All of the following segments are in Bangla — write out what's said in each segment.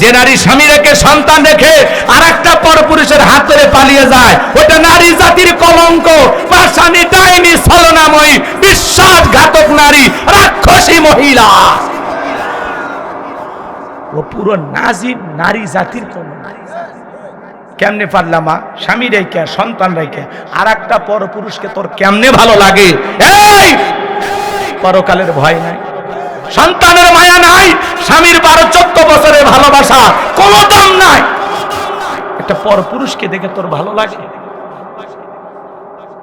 যে নারী স্বামী রেখে সন্তান রেখে আর একটা পরপুরুষের হাত ধরে পালিয়ে যায়, ওটা নারী জাতির কলঙ্ক। বা স্বামী ডাইনি ছলনাময়ী, বিশ্বাসঘাতক নারী, রাক্ষসী মহিলা। ও পুরো নাজি নারী জাতির কলঙ্ক। কেমনে পারলাম স্বামী রেখে, সন্তান রেখে আর একটা পরপুরুষকে তোর কেমনে ভালো লাগে? এই! পরকালের ভয় নাই, সন্তানের মায়া নাই স্বামীর বারো চোদ্দ বছরের ভালোবাসা কোনো দাম নাই। একটা পরপুরুষকে দেখে তোর ভালো লাগে?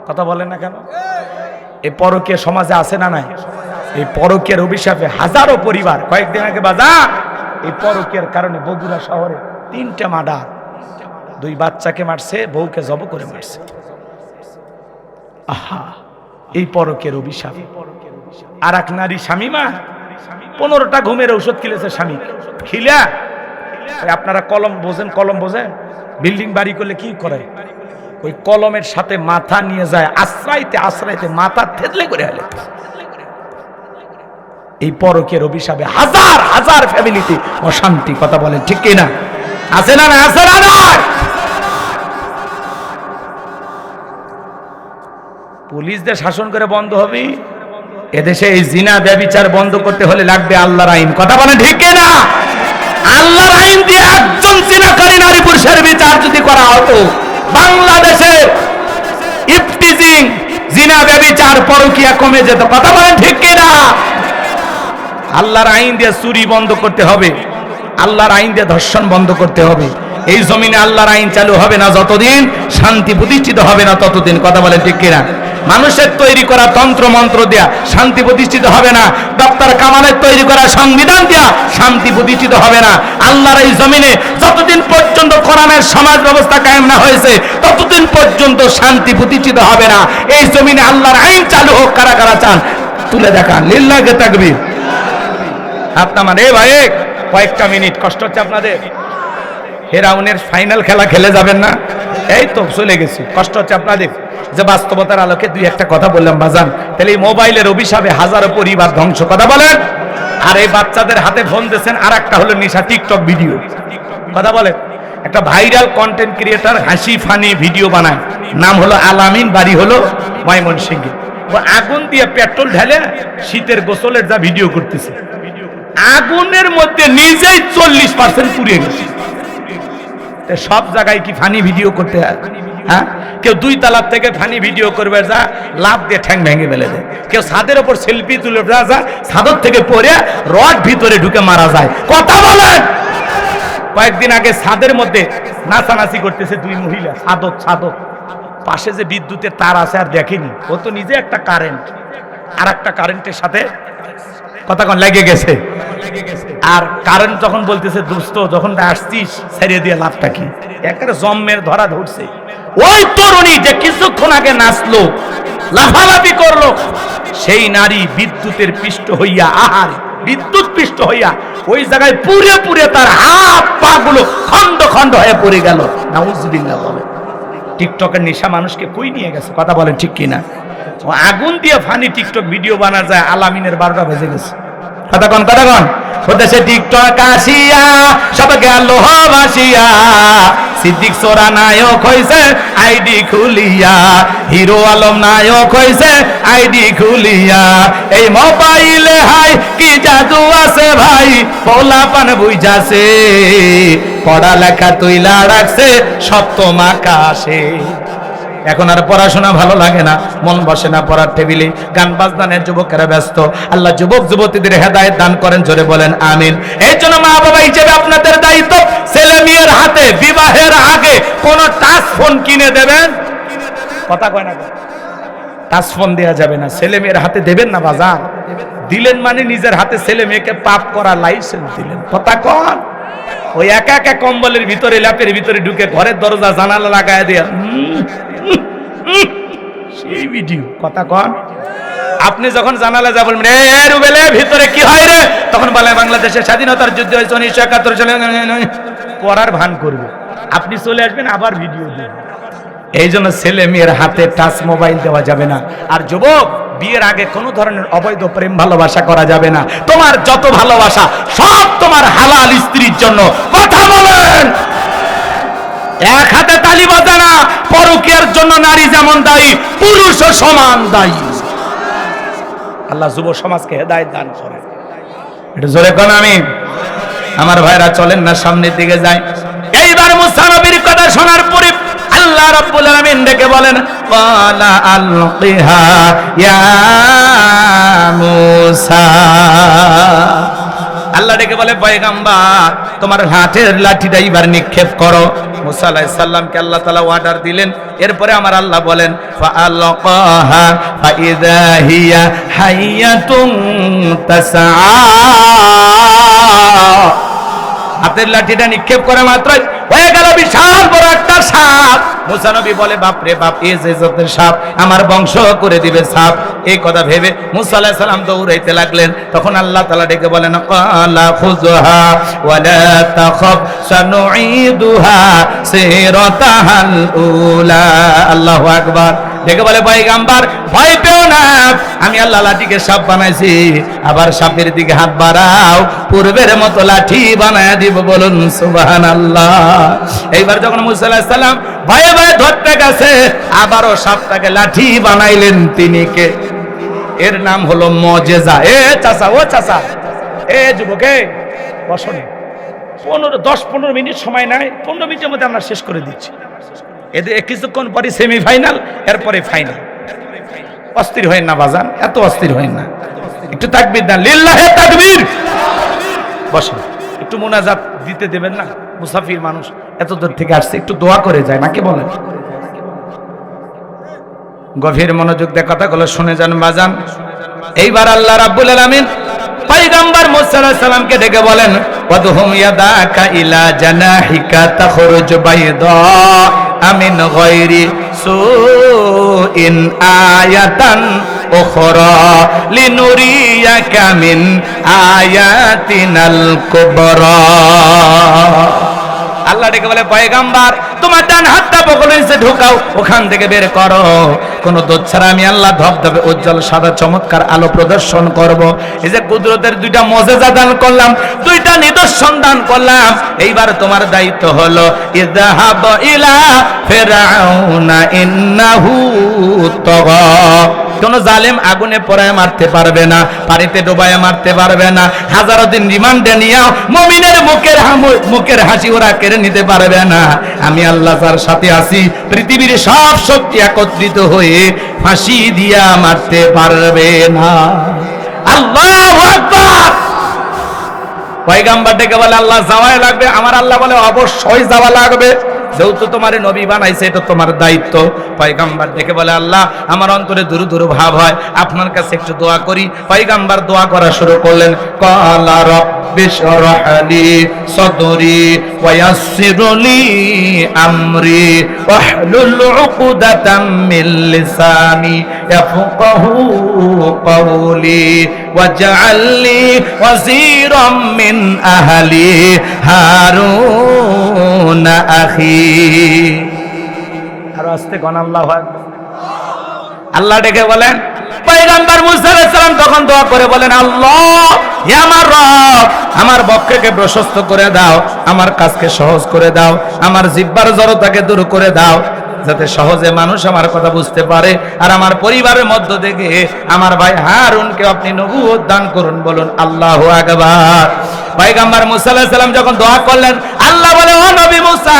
কথা বলেন না কেন? এই পরকীয় সমাজে আছে না নাই? এই পরকের অভিশাপে হাজারো পরিবার, কয়েকদিন আগে বাজা এই পরকের কারণে বগুড়া শহরে তিনটা মার্ডার। দুই বাচ্চাকে মারছে, বউকে জব করে মারছে। আহা, এই পরকের অভিশাপ। আর এক নারী স্বামী মা পনেরোটা ঘুমের ঔষধ খেলেছে স্বামী। খিলা? আপনারা কলম বোঝেন কলম বোঝেন? বিল্ডিং বাড়ি করলে কি করে? ওই কলমের সাথে মাথা নিয়ে যায়, আশ্রাইতে আশ্রাইতে মাথা থেতলে করে হলে এই পরকের অভিশাপে হাজার হাজার ফ্যামিলিতে অশান্তি, কথা বলেন ঠিক কিনা? আছে না না আছে না পুলিশদের শাসন করে বন্ধ হবে? এদেশে এই জিনা, ব্যবিচার বন্ধ করতে হলে লাগবে আল্লাহর আইন। কথা বলে ঠিক না? আল্লাহর আইন দিয়ে একজন জিনাকারী নারী পুরুষের বিচার যদি করা হতো, বাংলাদেশে ইফটিজিং জিনা, ব্যবিচার পরকিয়া কমে যেত। কথা বলেন ঠিক না? আল্লাহর আইন দিয়ে চুরি বন্ধ করতে হবে। আল্লাহর আইন দিয়ে ধর্ষণ বন্ধ করতে হবে। এই জমিনে আল্লাহর আইন চালু হবে না যতদিন, শান্তি প্রতিষ্ঠিত হবে না ততদিন। কথা বলেন ঠিক কিনা মানুষের তৈরি করা তন্ত্র মন্ত্র দেয়া শান্তি প্রতিষ্ঠিত হবে না। ডক্টর কামালের তৈরি করা সংবিধান দেয়া শান্তি প্রতিষ্ঠিত হবে না। আল্লাহর এই জমিনে যতদিন পর্যন্ত কোরআনের সমাজ ব্যবস্থা কায়েম না হয়েছে, ততদিন পর্যন্ত শান্তি প্রতিষ্ঠিত হবে না। এই জমিনে আল্লাহর আইন চালু হোক কারা কারা চান, তুলে দেখান। লিল্লাকে তাকবীর। আপনার মানে এ ভাই, কয়েকটা মিনিট, কষ্ট হচ্ছে আপনাদের। হেরাউনের ফাইনাল খেলা খেলে যাবেন না? এই তো, চলে গেছি। কষ্ট হচ্ছে আপনাদের? যে বাস্তবতার আলোকে দুই একটা কথা বললাম, বাজান। তাহলে এই মোবাইলের অভিশাপে হাজারো পরিবার ধ্বংস। কথা বলেন? আর এই বাচ্চাদের হাতে ফোন দিয়েছেন আর একটা হলো নিশা, টিকটক ভিডিও। কথা বলেন? একটা ভাইরাল কন্টেন্ট ক্রিয়েটার হাসি ফানি ভিডিও বানায়। নাম হলো আলামিন, বাড়ি হলো ময়মনসিংহে। আগুন দিয়ে পেট্রোল ঢেলে শীতের গোসলের যা ভিডিও করতেছে। আগুনের মধ্যে নিজেই চল্লিশ পার্সেন্ট পুড়িয়ে গেছে। সব জায়গায় কি ফানি ভিডিও করতে হয়? হ্যাঁ? কেউ দুই তালার থেকে ফানি ভিডিও করবে, যা লাভ দিয়ে ঠ্যাং ভেঙে ফেলে দেয়। কেউ ছাদের ওপর সেলফি তুলে, যা ছাদর থেকে পড়ে রড ভিতরে ঢুকে মারা যায়। কথা বলেন! কয়েকদিন আগে ছাদের মধ্যে নাচানাচি করতেছে দুই মহিলা, ছাদত ছাদত। পাশে যে বিদ্যুতের তার আছে আর দেখেনি। ও তো নিজে একটা কারেন্ট আর একটা কারেন্টের সাথে কথা লেগে গেছে। আর কারেন্ট যখন বলতেছে দুস্থ যখন আসছিস ছেড়ে দিয়ে লাভটা কি? একেবারে জম্মের ধরা ধরছে। ওই তরুণী যে কিছুক্ষণ আগে নাচলো, লাফালাফি করল, সেই নারী বিদ্যুতের পৃষ্ঠ হইয়া, আহার, বিদ্যুৎ পৃষ্ঠ হইয়া ওই জায়গায় পুরে পুরে তার হাত পা গুলো খন্ড খন্ড হয়ে পড়ে গেল। নাউজুবিল্লাহ বলে। টিকটকের নেশা মানুষকে কই নিয়ে গেছে? কথা বলেন ঠিক কিনা? আগুন দিয়ে ফানি টিকটক ভিডিও বানা যায়, আলামিনের বারোটা বেজে গেছে। কথা কন কথা কন। ওদেশে টিকটক আসিয়া সব গেল ভাসিয়া সিদ্দিক সোরা নায়ক হইছে, আইডি খুলিয়া। হিরো আলম নায়ক হইছে, আইডি খুলিয়া। এই মোবাইলে হাই, কি জাদু আছে ভাই? পোলা পান বুঝাছে। পড়ালেখা তুইলা রাখছে, সপ্তম আকাশে। এখন আর পড়াশোনা ভালো লাগে না, মন বসে না পড়ার টেবিলে, গান বাজনানের যুবকেরা ব্যস্ত। আল্লাহ যুবক যুবতীদের হেদায়েত দান করেন, জোরে বলেন, আমিন। এই জন্য মা বাবা হিসেবে আপনাদের দায়িত্ব, ছেলে মেয়ের হাতে বিবাহের আগে কোন টাচ ফোন কিনে দেবেন? কথা কয় না টাচ ফোন দেওয়া যাবে না, ছেলে মেয়ের হাতে দেবেন না বাজার। দিলেন মানে নিজের হাতে ছেলে মেয়েকে পাপ করা লাইসেন্স দিলেন। কথা কন। ওই একা একা কম্বলের ভিতরে ল্যাপের ভিতরে ঢুকে ঘরের দরজা জানালা লাগায় দেয়া সেই ভিডিও কথা কন। আপনি যখন জানালা যা বলবেন "এ, এ রুবেলে ভিতরে কি হয় রে? তখন বলে বাংলাদেশের স্বাধীনতার যুদ্ধ হয়েছে উনিশশো একাত্তর সালে। পড়ার ভান করবে। আপনি চলে আসবেন আবার ভিডিও দেবেন এই জন্য ছেলে মেয়ের হাতে টাচ মোবাইল দেওয়া যাবে না। আর যুবক বিয়ের আগে কোনো ধরনের অবৈধ প্রেম ভালোবাসা করা যাবে না। তোমার যত ভালোবাসা, সব তোমার হালাল স্ত্রীর জন্য। কথা বলেন! এক হাতে তালি বাজানা পরকীয়ার জন্য নারী যেমন দায়ী, পুরুষও সমান দায়ী। আল্লাহ যুব সমাজকে হেদায়েত দান করে এটা জোরে কোন আমি। আমার ভাইরা চলেন না, সামনের দিকে যায় এইবার মুসা নবীর কথা শোনার পরে আল্লাহ রাব্বুল আলামিন ডেকে বলেন ওয়ালা আলকিহা ইয়া মুসা। আল্লাহ ডেকে বলে, পয়গাম্বার, তোমার হাতের লাঠিটা এবার নিক্ষেপ করো। মুসা আলাইহিস সালামকে আল্লাহ তাআলা অর্ডার দিলেন। এরপরে আমার আল্লাহ বলেন ফাআলকাহা ফাইদা হিয়া হাইয়াতুন তাসআ। হাতের লাঠিটা নিক্ষেপ করে মাত্রই হয়ে গেল বিশাল বড় একটা সাপ। মুসা নবী বলে বাপ রে বাপ, এ যে জাতের সাপ, আমার বংশ করে দিবে সাপ। এই কথা ভেবে মুসা আলাইহিস সালাম দৌড়াইতে লাগলেন। তখন আল্লাহ তাআলা ডেকে বলেন কালা খুযহা ওয়ালা তাখাফ, সানুঈদুহা সিরাতাহাল উলা। আল্লাহু আকবার। ডেকে বলে ভাই পয়গাম্বার, ভয় পেও না। আমি আল্লাহ লাঠিকে সাপ বানাইছি। আবার সাপের দিকে হাত বাড়াও। পূর্বের মতো লাঠি বানায় দিব বলুন সুবাহান আল্লাহ এইবার যখন মুসা আলাইহিস সালাম ভয়ে ভয়ে ধরতে গেছে, আবারও সাপটাকে লাঠি বানাইলেন তিনি কে? এর নাম হলো মজেজা। এ চাচা, ও চাচা, এ যুবকে বসনে পনেরো, দশ, পনেরো মিনিট সময় নাই, পনেরো মিনিটের মধ্যে আমরা শেষ করে দিচ্ছি। এদের কিছুক্ষণ পরে সেমিফাইনাল এরপরে ফাইনাল অস্থির হয় না বাজান, এত অস্থির হয় না। একটু তাকবির দেন, লিল্লাহে তাকবীর! বসেন, একটু মোনাজাত দিতে দেবেন না, মুসাফির মানুষ এত দূর থেকে আসছে, একটু দোয়া করে যায় নাকি বলেন। গভীর মনোযোগ দিয়ে কথাগুলো শুনে যান বাজান। এইবার আল্লাহ রাব্বুল আলামিন পয়গম্বর মুসা সালামকে ডেকে বলেন, ওয়াদহুম ইয়াদাকা ইলা জানাহিকা তাখরুজ বাইদা। আমিন গয়রি সু ইন আয়াতান উখরা লিনুরিয়াকা মিন আয়াতিনাল কুবরা। আল্লাহ ডেকে বলে, পয়গাম্বার, তোমার ডান হাতটা বগলে নিচে ঢুকাও, ওখান থেকে বের করো। কোন দোষ ছাড়া আমি আল্লাহ ধবধবে উজ্জ্বল, সাদা, চমৎকার আলো প্রদর্শন করব। এই যে কুদরতের দুইটা মজেজা দান করলাম, দুইটা নিদর্শন দান করলাম, এইবার তোমার দায়িত্ব হলো ইলা ফিরআউনা ইন্নাহু তাগা। কোন জালেম আগুনে পড়ায় মারতে পারবে না, পানিতে ডোবায় মারতে পারবে না, হাজারো দিন রিমান্ডে নিয়েও মমিনের মুখের মুখের হাসি ওরা কেড়ে নিতে পারবে না। আমি আল্লাহ তার সাথে আছি, পৃথিবীর সব শক্তি একত্রিত হয়ে ফাঁসি দিয়া মারতে পারবে না। আল্লাহ পয়গাম্বার ডেকে বলে, আল্লাহ যাওয়াই লাগবে। আমার আল্লাহ বলে, অবশ্যই যাওয়া লাগবে। যেহেতু তোমার নবী বানাইছে এটা তোমার দায়িত্ব পয়গাম্বার ডেকে বলে আল্লাহ আমার অন্তরে দুরু দুরু ভাব হয় আপনার কাছে একটু দোয়া করি পয়গাম্বার দোয়া করা শুরু করলেন কালা রব্বি শরহ লি সদরি ওয়াসসির লি আমরি ওয়াহলুল উকদাতাম মিন লিসানি ইয়াফকাহু قولي واجعل لي وزيرا من أهلي هارون أخي আরও আস্তে গণ আল্লাহ আল্লাহ ডেকে বলেন, পয়গাম্বার মুসা তখন দোয়া করে বলেন, আল্লাহ আমার রব, আমার বক্ষকে প্রশস্ত করে দাও, আমার কাজকে সহজ করে দাও, আমার জিব্বার জড়তাকে দূর করে দাও। যাতে সহজে মানুষ আমার কথা বুঝতে পারে। আর আমার পরিবারের মধ্য থেকে আমার ভাই হারুনকে আপনি নবুয়ত দান করুন বলুন, আল্লাহ আকবার। পয়গাম্বার মুসা যখন দোয়া করলেন, আল্লাহ বলে, ও নবী মুসা,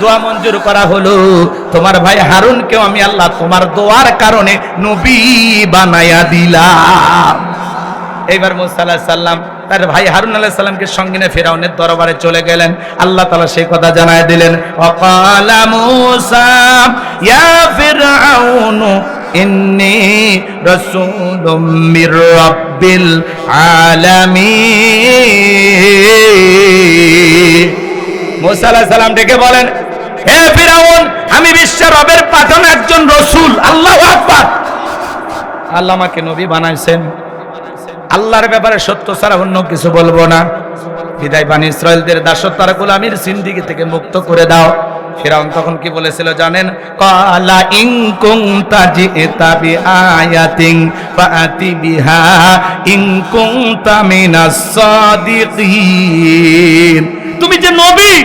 দোয়া মঞ্জুর করা হলো। তোমার ভাই হারুনকেও আমি আল্লাহ তোমার দোয়ার কারণে নবী বানায়া দিলাম। এইবার মুসা আলাইহিস সালাম তার ভাই হারুন আলাইহিস সালামকে সঙ্গে নিয়ে ফেরাউনের দরবারে চলে গেলেন। আল্লাহ তালা সেই কথা জানায় দিলেন, ওয়াকালা মুসা, ইয়া ইন্নী ডেকে বলেন আমি বিশ্বের রবের পাঠানো একজন রসুল, আল্লাহ আল্লাহ আমাকে নবী বানাইছেন। আল্লাহর ব্যাপারে সত্য ছাড়া অন্য কিছু বলব না। বিদায় বানী ইসরায়েলদের দাসত্ব আর গোলামির সিন্দিগি থেকে মুক্ত করে দাও। ফিরাউন তখন কি বলেছিল জানেন? কালা ইন কুনতা জিতা বি আয়াতিন ফাতি বিহা ইন কুনতা মিনাস সাদিকিন। তুমি যে নবী,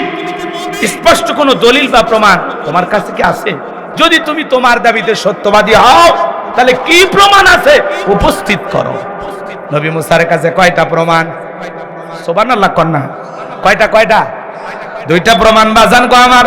স্পষ্ট কোনো দলিল বা প্রমাণ তোমার কাছে কি আছে? যদি তুমি তোমার দাবিতে সত্যবাদী হও, তাহলে কি প্রমাণ আছে? উপস্থিত করো। নবী মুসার কাছে কয়টা প্রমাণ? সোবান আল্লাহ কন্যা। কয়টা কয়টা? দুইটা প্রমাণ বাজান গো আমার।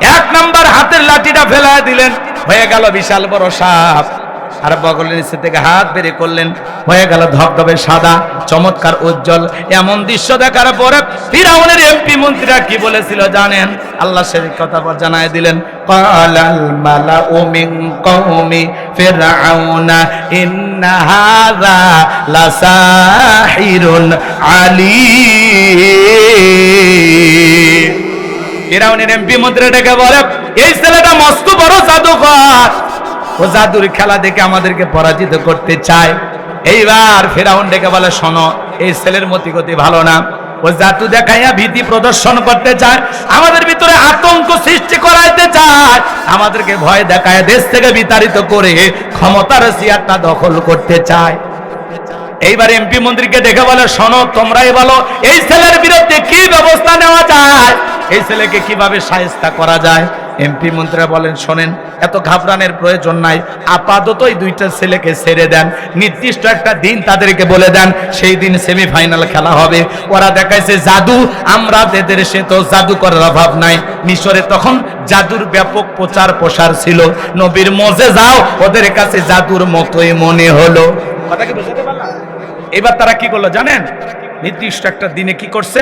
এক নাম্বার হাতের লাঠিটা ফেলায় দিলেন। হয়ে গেল বিশাল বড় সাপ। আর বগলের নিচে থেকে হাত বেরে করলেন। হয়ে গেল ধবধবে সাদা, চমৎকার, উজ্জ্বল। এমন দৃশ্য দেখার পরে ফিরাউনের এমপি মন্ত্রীরা কি বলেছিল জানেন? আল্লাহ শরীফ কথা পর জানায় দিলেন, কালাল মালাউ মিন কওমি ফিরআউনা ইন্না লাসাহিরুন আলীম. ফিরাউনের এমপি মন্ত্রী ডেকে বলে, এই ছেলেটা মস্ত বড় জাদুকর ও জাদুর খেলা দেখে আমাদেরকে পরাজিত করতে চায়। এইবার ফেরাউন ডেকে বলে, শোনো, এই ছেলের মতি গতি ভালো না। ও জাদু দেখাইয়া ভীতি প্রদর্শন করতে চায়। আমাদের ভিতরে আতঙ্ক সৃষ্টি করাইতে চায়। আমাদেরকে ভয় দেখায়, দেশ থেকে বিতাড়িত করে ক্ষমতার চেয়ারটা দখল করতে চায়। এইবার এমপি মন্ত্রীকে দেখে বলে, শোনো, তোমরাই বলো, এই ছেলের বিরুদ্ধে কি ব্যবস্থা নেওয়া যায়? এই ছেলেকে কীভাবে সাহেস্তা করা যায়? এমপি মন্ত্রীরা বলেন শোনেন এত ঘাবড়ানোর প্রয়োজন নাই। আপাতত দুইটা ছেলেকে ছেড়ে দেন। নির্দিষ্ট একটা দিন তাদেরকে বলে দেন সেই দিন সেমিফাইনাল খেলা হবে। ওরা দেখাইছে জাদু আমরা এদের সে তো জাদু করার অভাব নাই। মিশরে তখন জাদুর ব্যাপক প্রচার প্রসার ছিল। নবীর মজে যাও ওদের কাছে জাদুর মতোই মনে হলো। কথা কি বুঝতে পারলাম? এবার তারা কি করল জানেন? নির্দিষ্ট একটা দিনে কি করছে?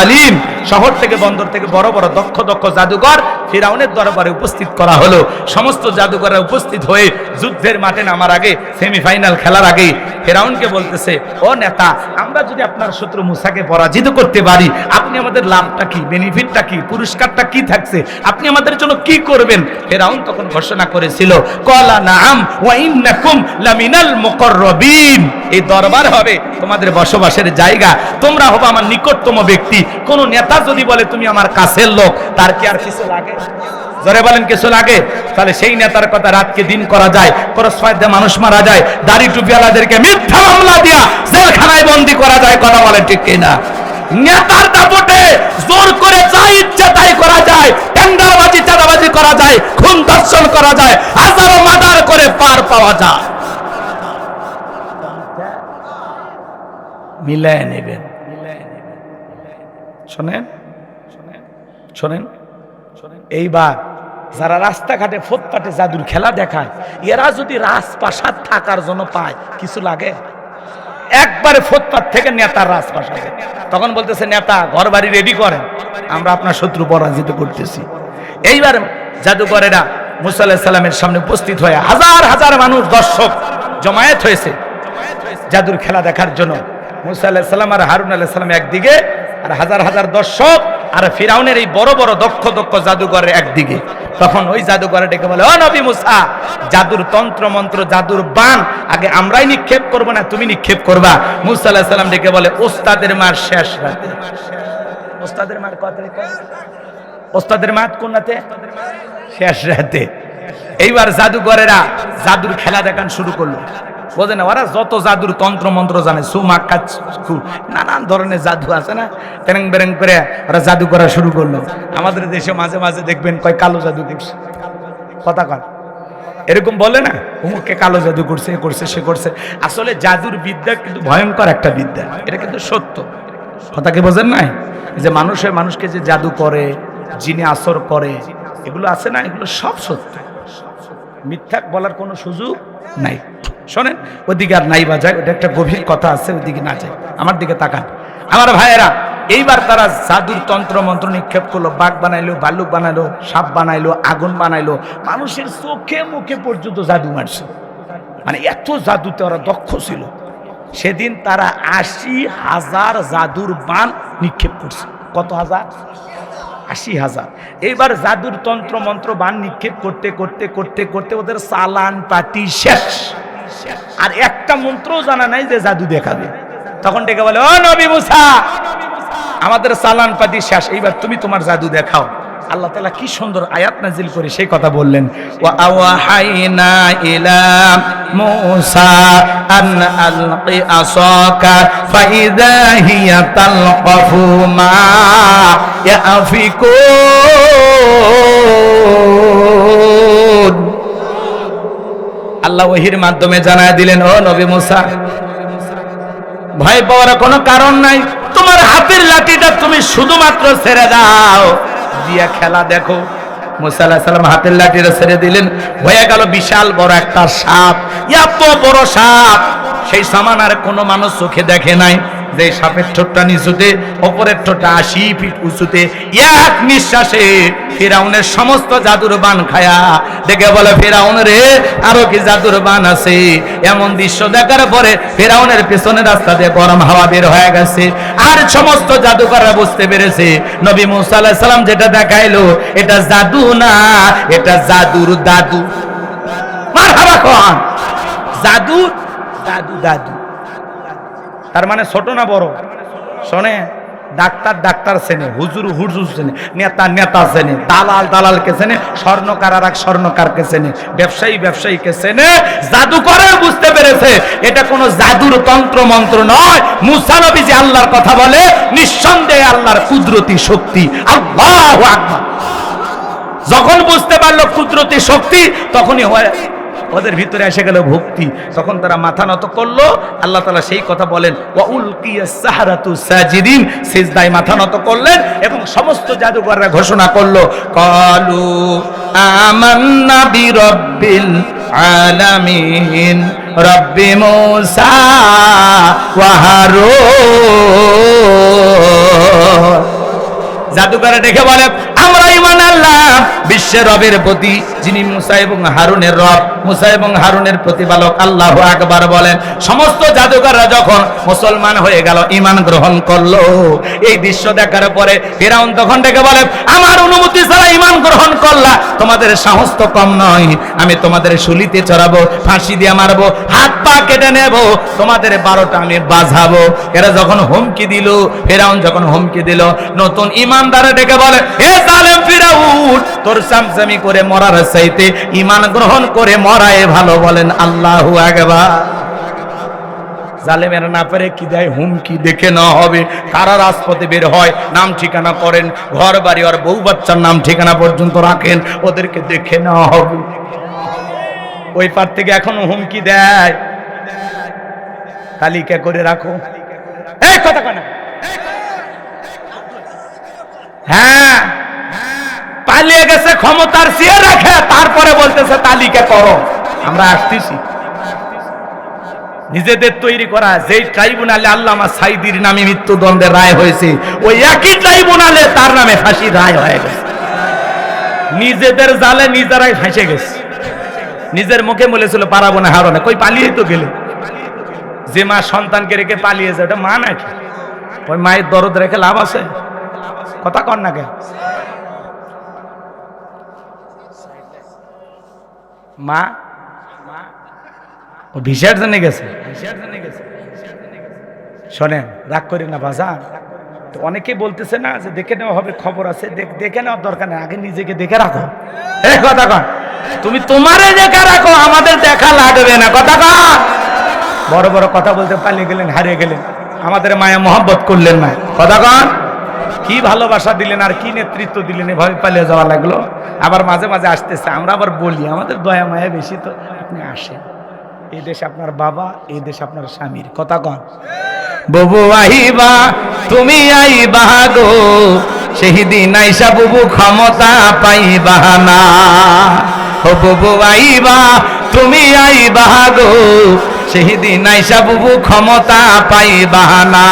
আলিম। শহর থেকে বন্দর থেকে বড় বড় দক্ষ দক্ষ জাদুঘর ফিরাউনের দরবারে উপস্থিত করা হলো। সমস্ত জাদুঘরে উপস্থিত হয়ে যুদ্ধের মাঠে নামার আগে, সেমিফাইনাল খেলার আগে ফেরাউনকে বলতেছে, ও নেতা, আমরা যদি আপনার শত্রু মুসাকে পরাজিত করতে পারি, আপনি আমাদের লাভটা কি, বেনিফিটটা কি, পুরস্কারটা কি থাকছে, আপনি আমাদের জন্য কি করবেন? ফেরাউন তখন ঘোষণা করেছিল, কলা নাম ওয়া ইন্নাকুম লামিনাল মুকাররাবিন। এই দরবার হবে তোমাদের বসবাসের জায়গা। তোমরা হবে আমার নিকটতম ব্যক্তি। কোন নেতা যদি বলে, তুমি আমার কাছের লোক, তার কি আর কিছু লাগে? জোরে বলেন, কিছু লাগে? তাহলে সেই নেতার কথা রাতকে দিন করা যায়। পরস্পর মানুষ মারা যায়। দাড়ি টুপিওয়ালাদেরকে মিথ্যা মামলা দিয়া জেলখানায় বন্দি করা যায়। কথা বলেন ঠিক কিনা? নেতার দাপটে জোর করে যা ইচ্ছা তাই করা যায়। টেন্ডারবাজি, চাঁদাবাজি করা যায়। খুন দর্শন করা যায়। হাজারো মার্ডার করে পার পাওয়া যায়। মিলায় নেবেন। শোনেন শোনেন এইবার যারা রাস্তাঘাটে ফুটপাতে জাদুর খেলা দেখায়, এরা যদি রাজপ্রাসাদ থাকার জন্য পায়, কিছু লাগে? একবারে ফুটপাত থেকে নেতার রাজপ্রাসাদে। তখন বলতেছে, নেতা ঘর বাড়ি রেডি করেন। আমরা আপনার শত্রু পরাজিত করতেছি। এইবার জাদুকরেরা মুসা আলাহিস সাল্লামের সামনে উপস্থিত হয়ে হাজার হাজার মানুষ দর্শক জমায়েত হয়েছে জাদুর খেলা দেখার জন্য। মুসা আলাহিস সাল্লাম আর হারুন আলাহিস সাল্লাম একদিকে, আর হাজার হাজার দর্শক আর ফিরাউনের এই বড় বড় দক্ষ দক্ষ জাদুঘরের একদিকে। তখন ওই জাদুঘরে ডেকে বলে নবী মুসা, জাদুর তন্ত্র মন্ত্র, জাদুর বান, আগে আমরাই নিক্ষেপ করব না তুমি নিক্ষেপ করবা? মুসা আলাহিস সাল্লাম ডেকে বলে, ওস্তাদের মার শেষ রাতে। ওস্তাদের মার কত ওস্তাদের মাত কোন রাতে? শেষ রাতে। এইবার জাদুঘরেরা জাদুর খেলা দেখান শুরু করল। বোঝে না, ওরা যত জাদুর তন্ত্র মন্ত্র জানে, সুমা কাজ নানান ধরনের জাদু আছে না? তেরেং বেরেং করে ওরা জাদু করা শুরু করল। আমাদের দেশে মাঝে মাঝে দেখবেন কয় কালো জাদু করছে। কথা কন এরকম বলে না অমুককে কালো জাদু করছে, এ করছে, সে করছে। আসলে জাদুর বিদ্যা কিন্তু ভয়ঙ্কর একটা বিদ্যা। এটা কিন্তু সত্য। কথা কি বোঝেন নাই? যে মানুষের মানুষকে যে জাদু করে, জিনে আসর করে, এগুলো আছে না? এগুলো সব সত্য। মিথ্যা বলার কোনো সুযোগ নাই। শোনেন, ওদিকে আর নাই বাজায় ওটা একটা গভীর কথা আছে, ওদিকে না যায়। আমার দিকে তাকান। আমার ভাইয়েরা, এইবার তারা জাদুর তন্ত্র মন্ত্র নিক্ষেপ করল, বাঘ বানাইলো ভাল্লুক বানাইলো, সাপ বানাইলো, আগুন বানাইলো। মানুষের চোখে মুখে পর্যন্ত জাদু মারছে। মানে এত জাদুতে ওরা দক্ষ ছিল। সেদিন তারা আশি হাজার জাদুর বান নিক্ষেপ করছে। কত হাজার? আশি হাজার। এবার জাদুর তন্ত্র মন্ত্র বান নিক্ষেপ করতে করতে করতে করতে ওদের চালান পাটি শেষ। আর একটা মন্ত্রও জানা নাই যে জাদু দেখাবে তখন ডেকে বলে, ও নবী মুসা, আমাদের চালান পাতি শেষ। এইবার তুমি তোমার জাদু দেখাও। আল্লাহ তালা কি সুন্দর আয়াত নাজিল করে সেই কথা বললেন আল্লাহ ওহির মাধ্যমে জানায় দিলেন, ও নবী মুসা, ভয় পাওয়ার কোনো কারণ নাই। তোমার হাতের লাঠিটা তুমি শুধুমাত্র ছেড়ে দাও। দিয়া খেলা দেখো। মুসা আলাহিস সালাম হাতের লাঠিটা ছেড়ে দিলেন। হয়ে গেল বিশাল বড় একটা সাপ। এত বড় সাপ, সেই সমান আর কোনো মানুষ চোখে দেখে নাই। যে সাপের ঠোঁটটা নিচুতে, অপরের ঠোঁটটা আশি ফিট উঁচুতে, এক নিঃশ্বাসে ফেরাউনের সমস্ত জাদুর বান খায়া দেখে বলে, ফেরাউন রে, আরও কি জাদুর বান আছে? এমন দৃশ্য দেখার পরে ফেরাউনের পেছনের রাস্তা দিয়ে গরম হাওয়া বের হয়ে গেছে। আর সমস্ত জাদুকররা বুঝতে পেরেছে, নবী মুসা আলাইহিস সালাম যেটা দেখাইলো, এটা জাদু না, এটা জাদুর দাদু। মারহাবা কোন। জাদু দাদু দাদু। তার মানে ছোট না বড়? শোনে, ডাক্তার ডাক্তার চেনে, হুজুর হুজুর চেনে, নেতা নেতা চেনে, দালাল দালালকে চেনে স্বর্ণকার আর এক স্বর্ণকারকে চেনে, ব্যবসায়ী ব্যবসায়ীকে চেনে জাদুকরে বুঝতে পেরেছে, এটা কোনো জাদুর তন্ত্র মন্ত্র নয়। মুসা নবী যে আল্লাহর কথা বলে, নিঃসন্দেহে আল্লাহর কুদরতি শক্তি, আল্লাহ আকবার। যখন বুঝতে পারল কুদরতি শক্তি, তখনই হয় ওদের ভিতরে এসে গেল ভক্তি। তখন তারা মাথা নত করল, আল্লাহ তালা সেই কথা বলেন সাহারাতু মাথা নত করলেন এবং সমস্ত জাদুঘররা ঘোষণা করল, কলু আমান্না বিরব্বিল আলামিন, রব্বি মুসা ওয়া হারুন। জাদুকরে দেখে বলে, আমরা ইমান আল্লাহ, বিশ্বের রবের প্রতি যিনি মুসা এবং হারুনের রব, মুসা এবং হারুনের প্রতিপালক আল্লাহ আকবার বলেন, সমস্ত জাদুকররা যখন মুসলমান হয়ে গেল ইমান গ্রহণ করল। এই দৃশ্য দেখার পরে ফেরাউন তখন ডেকে বলে, আমার অনুমতি ছাড়া ইমান গ্রহণ করলা, তোমাদের সাহস তো কম নয়। আমি তোমাদের শুলিতে চড়াবো, ফাঁসি দিয়ে মারবো, হাত পা কেটে নেব, তোমাদের বারোটা আমি বাজাবো এরা যখন হুমকি দিল, ফেরাউন যখন হুমকি দিল, নতুন ইমানদারে ডেকে বলে হে ফিরাউন তোর সামসামি করে মরার চাইতে ইমান গ্রহণ করে মরায় ভালো বলেন না পারে কি দেয় হুমকি দেখে না হবে। কারা রাজপথে বের হয়, নাম ঠিকানা করেন। ঘর বাড়ি আর বউ বাচ্চার নাম ঠিকানা পর্যন্ত রাখেন। ওদেরকে দেখে নেওয়া হবে। ওই পার থেকে এখনও হুমকি দেয়। তালিকা করে রাখো। কথা কেন হ্যাঁ। পালিয়ে গেছে, ক্ষমতার চেয়ে রাখে, তারপরে বলতেছে, তালিকা করো। আমরা আসতেছি। নিজেদের তৈরি করা, যেই ট্রাইব্যুনালে আল্লামা সাইদির নামে মৃত্যুদণ্ডের রায় হয়েছে, ওই একই ট্রাইব্যুনালে তার নামে ফাঁসি রায় হয়ে গেছে। নিজেদের জালে নিজেরাই ফাঁসে গেছে। নিজের মুখে বলেছিল, পারাবো না, হারো না। কই, পালিয়ে তো গেলে। যে মা সন্তানকে রেখে পালিয়েছে ওটা মা নাকি? ওই মায়ের দরদ রেখে লাভ আছে? কথা কর না কেন? মা? ও ভিসার জন্য গেছে? শোনেন, রাগ করি না বাজান তো অনেকে বলতেছে না যে দেখে নেওয়া হবে, খবর আছে। দেখে নেওয়ার দরকার নেই। আগে নিজেকে দেখে রাখো। এ কথা কন। তুমি তোমারে দেখে রাখো, আমাদের দেখা লাগবে না। কথা কন। বড় বড় কথা বলতে পালিয়ে গেলেন, হারিয়ে গেলেন। আমাদের মায়া মহব্বত করলেন না। কথা কন। কি ভালোবাসা দিলেন আর কি নেতৃত্ব দিলেন? এভাবে পালিয়ে যাওয়া লাগল। আবার মাঝে মাঝে আসতেছে, আমরা আবার বলি, আমাদের দয়া মায়া বেশি তো আপনি আসেন। এই দেশ আপনার বাবা এই দেশ আপনার স্বামীর। কথা কন। ববু আইবা তুমি আইবা গো সেই দিন আইসা বুবু ক্ষমতা পাইবা না। ও বুবু আইবা তুমি আইবা গো সেই দিন আইসা বুবু ক্ষমতা পাইবা না।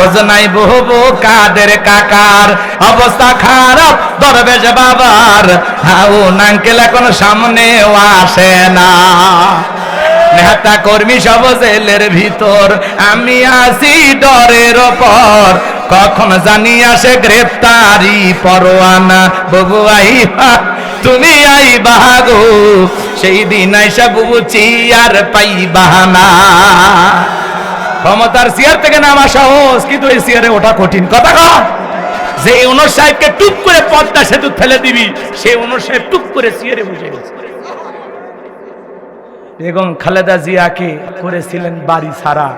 খোঁজ নাই বহু কাদের কাকার। অবস্থা খারাপ, দরবেশ বাবার। হাউ নাঙ্কেল এখন সামনেও আসে না। নেতা কর্মী সব জেলের ভিতর, আমি আসি ডরের ওপর। কখন জানি আসে গ্রেপ্তারি পরোয়ানা। ববু আইবা তুমি আইবা গো। সেই দিন আইসা বুবু চিয়ার পাইবা না। ক্ষমতার চেয়ার থেকে নামা সহজ, কিন্তু এই চেয়ারে ওঠা কঠিন। কথা কম যে অনুর সাহেবকে টুপ করে পদ্মা সেতু ফেলে দিবি সেই অনুর সাহেব টুপ করে চেয়ারে বসে গেছে। বেগম খালেদা জিয়াকে করেছিলেন বাড়ি সারা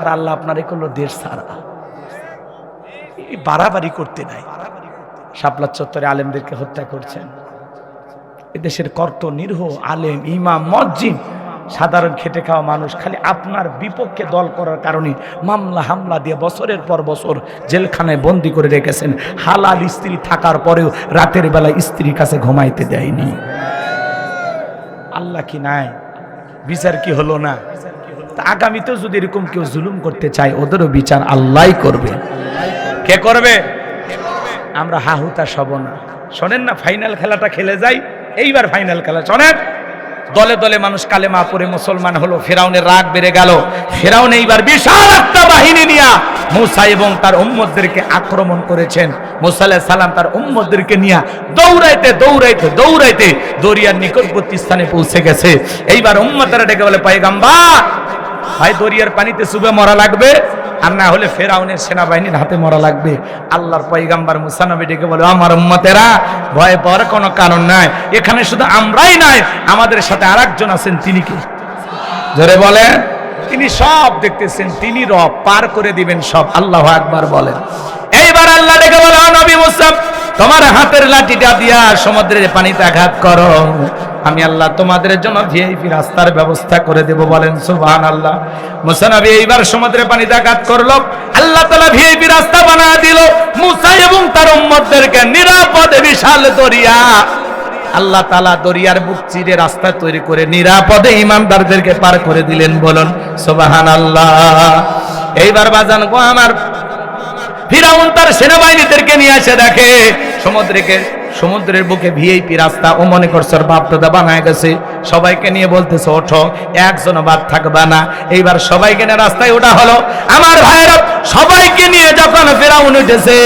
আর আল্লাহ আপনার করল দেশ সারা এই বাড়াবাড়ি করতে নাই। শাপলা চত্বরে আলেমদেরকে হত্যা করছেন। এদেশের কর্ত নির্হ আলেম, ইমাম, মজ্জিম সাধারণ খেটে খাওয়া মানুষ খালি আপনার বিপক্ষে দল করার কারণে মামলা হামলা দিয়ে বছরের পর বছর জেলখানায় বন্দি করে রেখেছেন। হালাল স্ত্রী থাকার পরেও রাতের বেলা স্ত্রীর কাছে ঘুমাইতে দেয়নি। আল্লাহ কি নাই? বিচার কি হলো না? আগামীতেও যদি এরকম কেউ জুলুম করতে চায়, ওদেরও বিচার আল্লাহই করবে। কে করবে? আমরা হাহুতা সব না। শোনেন না ফাইনাল খেলাটা খেলে যাই। এইবার ফাইনাল খেলা, শোনেন। দলে দলে মানুষ কালেমা পরে মুসলমান হলো, ফেরাউনের রাগ বেড়ে গেল। ফেরাউন এইবার বিশাল একটা বাহিনী নিয়া মুসা এবং তার উম্মদদেরকে আক্রমণ করেছেন। মুসা আলাইহিস সালাম তার উম্মদদেরকে নিয়া দৌড়াইতে দৌড়াইতে দৌড়াইতে দরিয়ার নিকটবর্তী স্থানে পৌঁছে গেছে। এইবার উম্মতরা ডেকে বলে, পায়গাম্বার, ভাই, দরিয়ার পানিতে চুবে মরা লাগবে? আর না হলে ফেরাউনের সেনাবাহিনীর হাতে মরা লাগবে। আল্লাহর পয়গাম্বার মুসানবী ডেকে বলে, আমার উম্মতেরা, ভয় পাওয়ার কোনো কারণ নাই। এখানে শুধু আমরাই নাই, আমাদের সাথে আরেকজন আছেন, তিনি কি? জোরে বলেন। তিনি সব দেখতেছেন, তিনি রব, পার করে দিবেন সব। আল্লাহ আকবার বলেন। এইবার আল্লাহ ডেকে বলে, "ও নবী মুসা, তোমার হাতের লাঠিটা দিয়া সমুদ্রের পানিতে আঘাত করো। আমি আল্লাহ তোমাদের জন্য ভিআইপি রাস্তার ব্যবস্থা করে দেব বলেন সুবহান আল্লাহ মুসানবী এইবার সমুদ্রের পানিতে আঘাত করল, আল্লাহ তাআলা ভিআইপি রাস্তা বানায় দিল। মুসা এবং তার উম্মতদেরকে নিরাপদে বিশাল দরিয়া। আল্লাহ তালা দরিয়ার বুক চিরে রাস্তা তৈরি করে নিরাপদে ইমানদারদেরকে পার করে দিলেন বলুন সোবাহান আল্লাহ এইবার বাজান গো আমার, ফিরাউন তার সেনাবাহিনীদেরকে নিয়ে এসে দেখে, সমুদ্রকে সমুদ্রের বুকে ভিআইপি রাস্তা, ও মনে করছে বাপ দাদা বানায় গেছে। সবাইকে নিয়ে বলতেছে, ওঠো একজন বাদ থাকবে না। এইবার সবাইকে নিয়ে রাস্তায় ওঠা হলো। আমার ভাইয়েরা সবাইকে নিয়ে যখন ফেরাউন উঠেছে,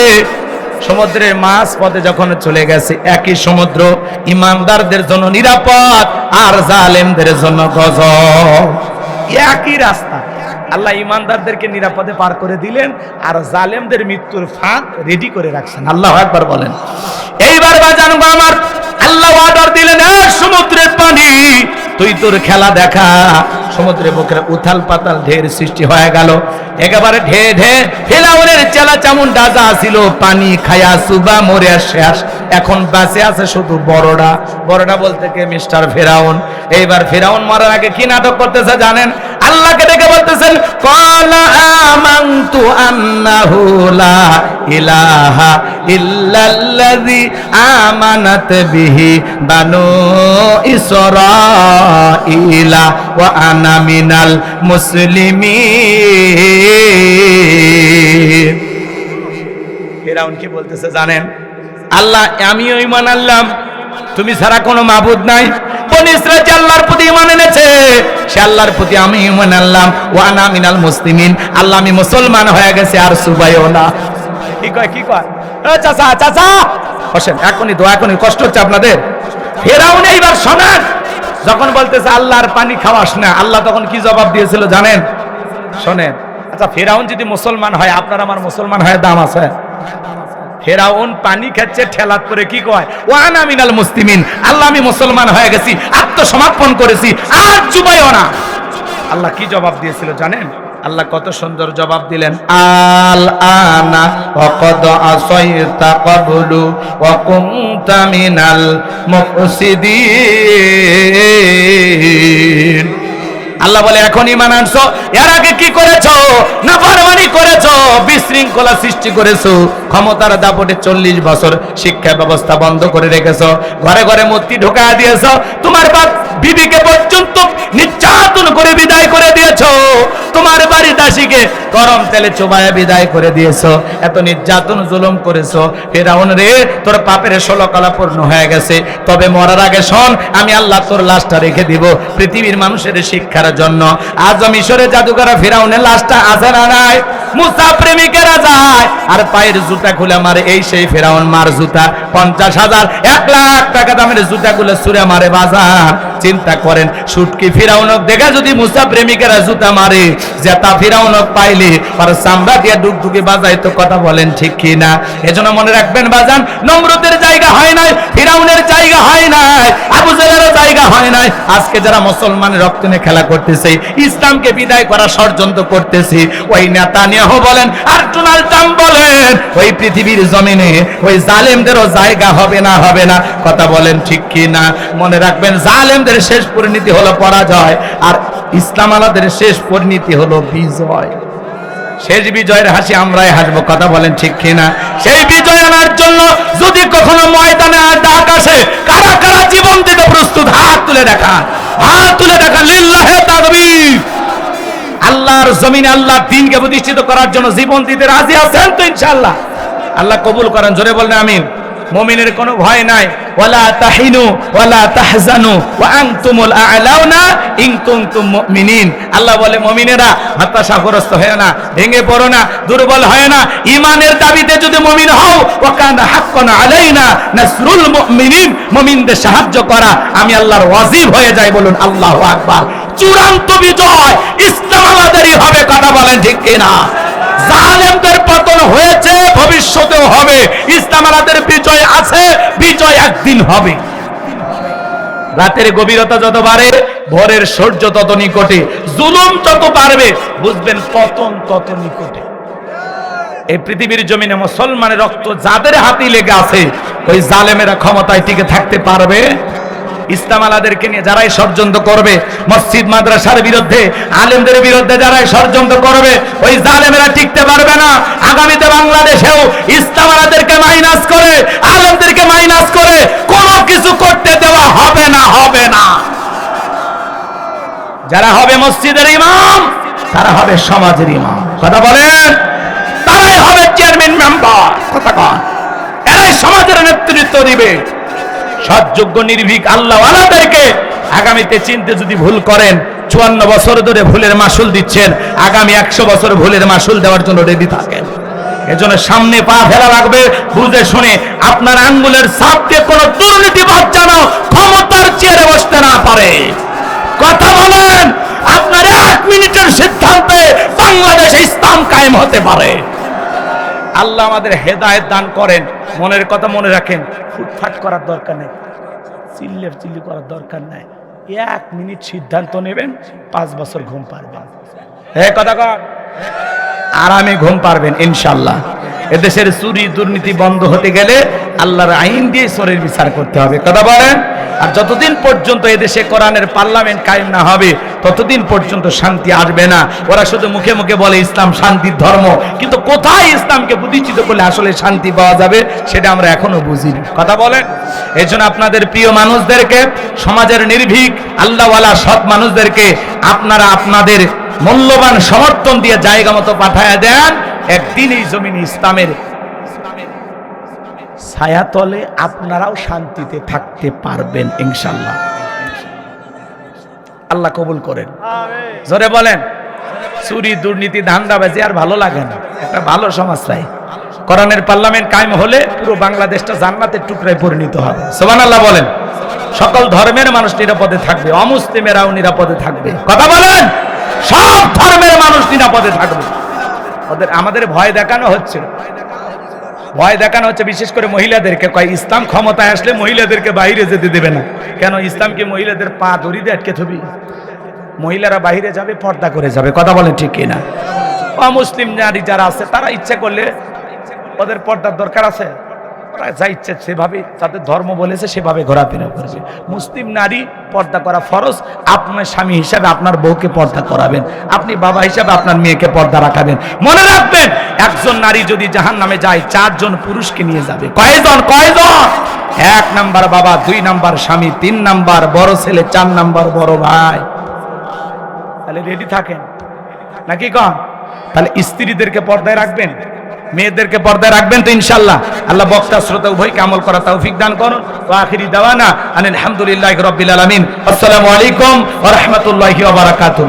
সমুদ্রের মাছ পথে যখন চলে গেছে, একই সমুদ্র, ইমানদারদের জন্য নিরাপদ আর জালেমদের জন্য গজব। একই রাস্তা। আল্লাহ ইমানদারদেরকে নিরাপদে পার করে দিলেন আর জালেমদের মৃত্যুর ফাঁক রেডি করে রাখছেন। আল্লাহ একবার বলেন। এইবার বাজানো আমার, আল্লাহ অর্ডার দিলেন সমুদ্রের পানি তুই তোর খেলা দেখা। সমুদ্রের বুকের উথাল পাতাল ঢের সৃষ্টি হয়ে গেল। একেবারে ঢে ঢে ফেলাউনের চেলা চামুন ডাজা ছিল পানি খায়া সুবা মরে শেষ। এখন বাঁচে আছে শুধু বড়রা বড়রা বলতে কে? মিস্টার ফেরাউন। এইবার ফেরাউন মরার আগে কি নাটক করতেছে জানেন? আল্লাহকে ডেকে বলতেছেন, কলা আমানতু আন্নাহু লা ইলাহা ইল্লাল্লাযী আমানাত বিহি বানু ইসরাঈলা ওয়া আনা মিনাল মুসলিমিন ফেরাউন কি বলতেছে জানেন? আল্লাহ, আমিও ইমান আনলাম। তুমি ছাড়া কোনো মাবুদ নাই। বনি ইসরাইল যে আল্লাহর প্রতি ইমান এনেছে, সে আল্লাহর প্রতি আমি ইমান আনলাম। ওয়ানা মিনাল মুসলিমিন। আল্লাহ, আমি মুসলমান হয়ে গেছে, আর সুবাইও না। কি কয় কি কয়? ও চাচা চাচা! বসেন, এখনই দোয়া, এখনই কষ্ট হচ্ছে আপনাদের। ফেরাউন এইবার শোনেন। যখন বলতেছে, আল্লাহর পানি খাওয়াস না, আল্লাহ তখন কি জবাব দিয়েছিল জানেন? শোনেন। আচ্ছা ফেরাউন যদি মুসলমান হয়, আপনার আমার মুসলমান হয় দাম আছে? ফেরাউন পানি খাচ্ছে, ঠেলাত করে কি কয়? ওয়ান আমিনাল মিনাল মুসলিমিন, আল্লাহ আমি মুসলমান হয়ে গেছি, আত্মসমর্পণ করেছি, আর চুবাইও না। আল্লাহ কি জবাব দিয়েছিল জানেন? আল্লাহ কত সুন্দর জবাব দিলেন। আল আনা ওয়াকাদ আসাইতা ক্বাবলু ওয়া কুনতা মিনাল মুফসিদিন। আল্লাহ বলে, এখন ইমান আনছো, এর আগে কি করেছ? না ফারমানি করেছ, বিশৃঙ্খলা সৃষ্টি করেছ। ক্ষমতার দাপটে চল্লিশ বছর শিক্ষা ব্যবস্থা বন্ধ করে রেখেছো। ঘরে ঘরে মূর্তি ঢোকা দিয়েছ। তোমার বাপ বিবিকে পর্যন্ত নির্যাতন করে বিদায় করে দিয়েছ। তোমার বাড়ি দাসীকে গরম তেলে চোবায় বিদায় করে দিয়েছ। এত নির্যাতন, জুলুম করেছ। ফেরাউন রে, তোর পাপের ষোলো কলা পূর্ণ হয়ে গেছে। তবে মরার আগে শোন, আমি আল্লাহ তোর লাশটা রেখে দিব। পৃথিবীর মানুষের শিক্ষার জন্য। আজ মিশরে জাদুকরা ফেরাউনের লাশটা আছে না নাই? মুসা প্রেমিকেরা যায়। আর পায়ের জুতা খুলে মারে এই সেই ফেরাউন মার জুতা। পঞ্চাশ হাজার, এক লাখ টাকা দামের জুতা খুলে সুরে মারে বাজার। চিন্তা করেন, সুটকি ফিরাউনক দেখে যদি মুসা প্রেমিকেরা জুতা মারে ফিরাউনক পাইলে, আর চামড়া দিয়ে ডুকডুকি বাজাই তো কথা বলেন ঠিক কি না এজন্য মনে রাখবেন বাজান, নমরুদের জায়গা হয় নাই, ফিরাউনের জায়গা হয় জায়গা হয় নাই। আজকে যারা মুসলমানের রক্ত নিয়ে খেলা করতেছে, ইসলামকে বিদায় করা ষড়যন্ত্র করতেছে, ওই নেতানিয়াহু বলেন, আর ডোনাল্ড ট্রাম্প বলেন, ওই পৃথিবীর জমিনে ওই জালেমদেরও জায়গা হবে না হবে না। কথা বলেন ঠিক কি না মনে রাখবেন, জালেমদের শেষ পরিণতি হলো পরাজয়, আর ইসলাম আলাদের শেষ পরিণতি হলো বিজয়। শেষ বিজয়ের হাসি আমরাই হাসবো, কথা বলেন ঠিক কিনা? সেই বিজয় আনার জন্য যদি কখনো ময়দানে ডাক আসে কারা কারা জীবন দিতে প্রস্তুত, হাত তুলে দেখা, হাত তুলে দেখা, লিল্লাহে তাকবীর। আল্লাহর জমিনে আল্লাহ দিনকে প্রতিষ্ঠিত করার জন্য জীবন দিতে রাজি আছেন তো ইনশাআল্লাহ? আল্লাহ কবুল করেন, জোরে বলেন আমিন। মুমিনের কোনো ভয় নাই। ওয়ালা তাহিনু, ওয়ালা তাহজানু, ওয়া আনতুমুল আ'লাউনা ইন কুনতুম মুমিনিন। আল্লাহ বলে, মুমিনেরা হতাশাগ্রস্ত হয় না, ভেঙে পড়ো না, দুর্বল হয় না। ঈমানের দাবিতে যদি মুমিন হও, ওয়া কানা হাক্কান আলাইনা নাসরুল মুমিনিন, মুমিনদের সাহায্য করা, আমি আল্লাহর ওয়াজিব হয়ে যাই বলুন, আল্লাহু আকবার। চূড়ান্ত বিজয় ইসলাম আমাদেরই হবে, কথা বলেন ঠিক কিনা? জালেমদের পতন হয়েছে, ভবিষ্যতেও হবে। ইসলাম আমাদের বিজয় আছে, বিজয় একদিন হবে। রাতের গভীরতা যত বাড়ে, ভোরের সূর্য তত নিকটে। জুলুম যত পারবে বুঝবেন পতন তত নিকটে। এই পৃথিবীর জমিনে মুসলমানের রক্ত যাদের হাতে লেগে আছে, ওই জালেমেরা ক্ষমতায় টিকে থাকতে পারবে? ইসলাম নিয়ে যারাই ষড়যন্ত্র করবে, মসজিদ, মাদ্রাসার বিরুদ্ধে, আলেমদের বিরুদ্ধে যারাই ষড়যন্ত্র করবে, ওই জালেমেরা টিকতে পারবে না। আগামীতে বাংলাদেশেও ইসলাম মাইনাস করে, আলেমদেরকে মাইনাস করে, কোনো কিছু করতে দেওয়া হবে না হবে না। যারা হবে মসজিদের ইমাম, তারা হবে সমাজের ইমাম। কথা বলেন? তারাই হবে চেয়ারম্যান মেম্বার কথা কন। এরাই সমাজের নেতৃত্ব দিবে। সৎযোগ্য, নির্ভীক, আল্লাহ আলাদেরকে আগামীতে চিনতে যদি ভুল করেন, চুয়ান্ন বছর ধরে ভুলের মাসুল দিচ্ছেন, আগামী একশো বছর ভুলের মাসুল দেওয়ার জন্য রেডি থাকেন। এজন্য সামনে পা ফেলা লাগবে, বুঝে শুনে আপনার আঙ্গুলের সাপ দিয়ে কোনো দুর্নীতিবাদ যেন ক্ষমতার চেয়ারে বসতে না পারে। কথা বলেন, আপনার এক মিনিটের সিদ্ধান্তে বাংলাদেশে ইসলাম কায়েম হতে পারে। আল্লাহ আমাদের হেদায়েত দান করেন। মনের কথা মনে রাখেন। ফুটফাট করার দরকার নেই। চিল্লে চিল্লি করার দরকার নাই। এক মিনিট সিদ্ধান্ত নেবেন, পাঁচ বছর ঘুম পারবেন। হ্যাঁ কথা কর আরামে ঘুম পারবেন ইনশাল্লাহ এদেশের চুরি দুর্নীতি বন্ধ হতে গেলে আল্লাহর আইন দিয়ে সরের বিচার করতে হবে। কথা বলেন? আর যতদিন পর্যন্ত এদেশে কোরআনের পার্লামেন্ট কায়েম না হবে ততদিন পর্যন্ত শান্তি আসবে না। ওরা শুধু মুখে মুখে বলে, ইসলাম শান্তির ধর্ম। কিন্তু কোথায় ইসলামকে প্রতিষ্ঠিত করলে আসলে শান্তি পাওয়া যাবে, সেটা আমরা এখনও বুঝিনি। কথা বলেন। এই জন্য আপনাদের প্রিয় মানুষদেরকে, সমাজের নির্ভীক, আল্লাহওয়ালা সৎ মানুষদেরকে আপনারা আপনাদের মূল্যবান সমর্থন দিয়ে জায়গা মতো পাঠায় দেন। একদিন এই জমিন ইসলামের ছায়াতলে আপনারাও শান্তিতে থাকতে পারবেন ইনশাল্লাহ আল্লাহ কবুল করেন। জোরে বলেন চুরি দুর্নীতি ধান্দাবাজি আর ভালো লাগে না। একটা ভালো সমাজ চাই। কোরআনের পার্লামেন্ট কায়েম হলে পুরো বাংলাদেশটা জান্নাতের টুকরায় পরিণত হবে। সোমান আল্লাহ বলেন সকল ধর্মের মানুষ নিরাপদে থাকবে অমুসলিমেরাও নিরাপদে থাকবে। কথা বলেন সব ধর্মের মানুষ নিরাপদে থাকবে। ওদের আমাদের ভয় দেখানো হচ্ছে ভয় দেখানো হচ্ছে, বিশেষ করে মহিলাদেরকে। কয়, ইসলাম ক্ষমতায় আসলে মহিলাদেরকে বাইরে যেতে দেবে না। কেন ইসলাম কি মহিলাদের পা ধরি আটকে থবি মহিলারা বাইরে যাবে, পর্দা করে যাবে। কথা বলে ঠিক কিনা? অমুসলিম নারী যারা আছে, তারা ইচ্ছে করলে ওদের পর্দার দরকার আছে? ওরা যা ইচ্ছে সেভাবে তাদের ধর্ম বলেছে, সেভাবে ঘোরাফেরা করেছে মুসলিম নারী পর্দা করা ফরজ, আপনার স্বামী হিসাবে আপনার বউকে পর্দা করাবেন, আপনি বাবা হিসাবে আপনার মেয়েকে পর্দা রাখাবেন। মনে রাখবেন, একজন নারী যদি জাহান নামে যায়, চারজন পুরুষকে নিয়ে যাবে। কয়জন? কয়জন? এক নাম্বার বাবা, দুই নাম্বার স্বামী, তিন নাম্বার বড় ছেলে, চার নাম্বার বড় ভাই। তাহলে রেডি থাকেন? নাকি কন? তাহলে স্ত্রীদেরকে পর্দায় রাখবেন? মেয়েদেরকে পর্দায় রাখবেন তো ইনশাল্লাহ আল্লাহ বক্তা, শ্রোতা উভয় আমল করা তৌফিক দান করুন। ও আখিরি দাওয়ানা আনিল আলহামদুলিল্লাহ রবিল আলমিন। আসসালামু আলাইকুম ওয়া বারাকাতুহু।